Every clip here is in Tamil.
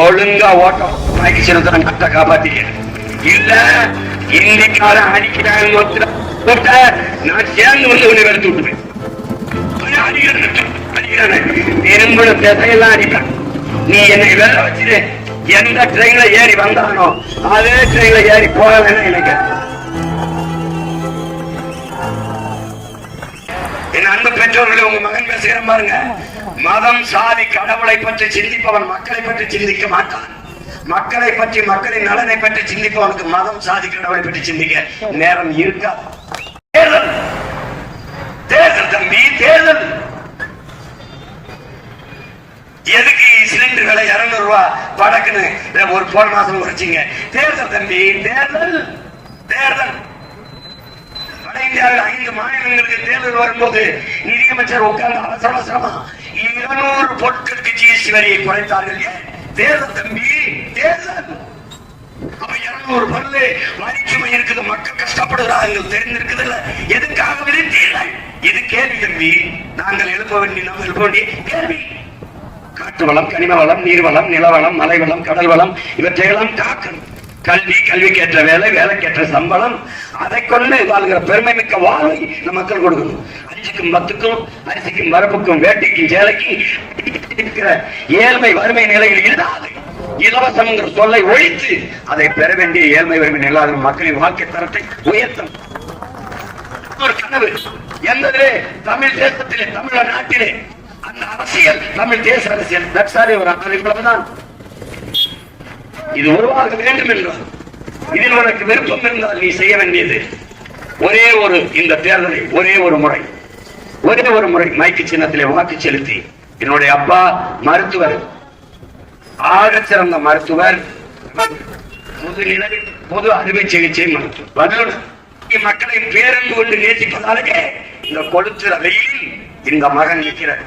ஒழுங்கா ஓட்டம். மைக்கு கட்ட நட்ட காப்பாத்திக்க. இல்ல இன்னைக்காரன் அடிக்கிறாங்க ஒருத்தர் நான் சேர்ந்து வந்து உன்னை வெறுத்து விட்டுவேன் அவனை திசையெல்லாம் அடிப்பேன். நீ என்னை வேலை வச்சிரு. எந்த ட்ரெயின்ல ஏறி வந்தானோ அதே ட்ரெயின்ல ஏறி போகலன்னு எனக்கு என் அன்பு பெற்றோர்களே உங்க மகன் பேசுகிற பாருங்க. மதம் சாதி கடவுளை பற்றி சிந்திப்பவன் மக்களை பற்றி சிந்திக்க மாட்டான். மக்களை பற்றி மக்களின் நலனை பற்றி சிந்திப்பவனுக்கு மதம் சாதி கடவுளை பற்றி சிந்திக்க நேரம் இருக்கா? தேர்தல். தேர்தல் தம்பி தேர்தல். எதுக்கு சிலிண்டர் விலை இருநூறு ரூபாய் படக்குன்னு? ஒரு போன மாசம் குறைச்சிங்க. தேர்தல் தம்பி தேர்தல். தேர்தல். வட இந்தியாவில் ஐந்து மாநிலங்களுக்கு தேர்தல் வரும்போது நிதியமைச்சர் உட்கார்ந்து அவசர அவசரமா இருநூறு பொருட்களுக்கு ஜிஎஸ்டி வரியை குறைத்தார்கள். தேர்தல் தம்பி தேர்தல். அப்ப இருநூறு பொருள் வரிச்சுமை இருக்குது மக்கள் கஷ்டப்படுகிறாங்க தெரிஞ்சிருக்குது இல்ல எதுக்காக விதித்தீர்கள்? இது கேள்வி தம்பி. நாங்கள் எழுப்ப வேண்டிய நாம் எழுப்ப வேண்டிய கேள்வி. காட்டு வளம் கனிம வளம் நீர் வளம் நில மலை வளம் கடல் வளம் இவற்றையெல்லாம் காக்கணும். கல்வி கல்விக்கேற்ற வேலை வேலைக்கேற்ற சம்பளம். அதை கொண்டு வாழ்கிற பெருமை மிக்க வாழ்வை நம் மக்கள் கொடுக்கணும். அஞ்சுக்கும் பத்துக்கும் அரிசிக்கும் வரப்புக்கும் வேட்டிக்கும் சேலைக்கும் இருக்கிற ஏழ்மை வறுமை நிலையில் இல்லாது இலவசம்ங்கிற சொல்லை ஒழித்து அதை பெற வேண்டிய ஏழ்மை வறுமை இல்லாத மக்களின் வாழ்க்கை தரத்தை உயர்த்தும் ஒரு கனவு என்பதிலே தமிழ் தேசத்திலே தமிழ நாட்டிலே. அந்த அரசியல் தமிழ் தேச அரசியல். தற்சாரி ஒரு அண்ணன் இவ்வளவுதான். இது உருவாக வேண்டும் என்றால் இதில் உனக்கு விருப்பம் என்றால் நீ செய்ய வேண்டியது ஒரே ஒரு இந்த தேர்தலை ஒரே ஒரு முறை ஒரே ஒரு முறை மைக்கு சின்னத்திலே வாக்கு செலுத்தி என்னுடைய அப்பா மருத்துவர் ஆகச்சிறந்த மருத்துவர் முதுநிலை பொது அறுவை சிகிச்சை மருத்துவர். மக்களை பேரன்பு கொண்டு நேசிப்பதாலே இந்த கொளுத்துற வெயில் இந்த மகன் நிற்கிறார்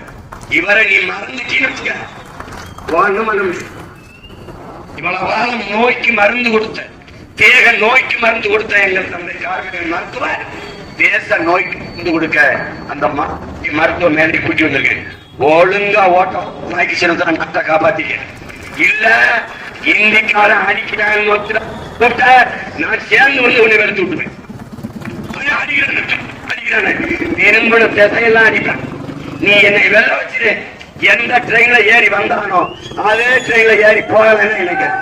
இவரை நீ மறந்துட்டீன்னு ஒண்ணும் பண்ண இவ்வளவு காலம் நோய்க்கு மருந்து கொடுத்த தேக நோய்க்கு மருந்து கொடுத்த எங்கள் தந்தை கார்மிகன் மருத்துவர். தேச நோய்க்கு மருந்து கொடுக்க அந்த மருத்துவ மேலே கூட்டி வந்திருக்கு. ஒழுங்கா ஓட்டம். நாய்க்கு சின்னத்தை நட்ட காப்பாத்திக்க. இல்ல இந்திக்காரன் அடிக்கிறாங்க ஒருத்தர் கூப்பிட்ட, நான் சேர்ந்து வந்து உன்னை வெளுத்து விட்டுவேன் அவனை அடிக்கிறேன், அடிக்கிறேன். திரும்புன திசையெல்லாம் அடிப்பேன். நீ என்னை வெள்ள வச்சிரு. எந்த ட்ரெயின்ல ஏறி வந்தானோ அதே ட்ரெயின்ல ஏறி போகலன்னு நினைக்கிறேன்.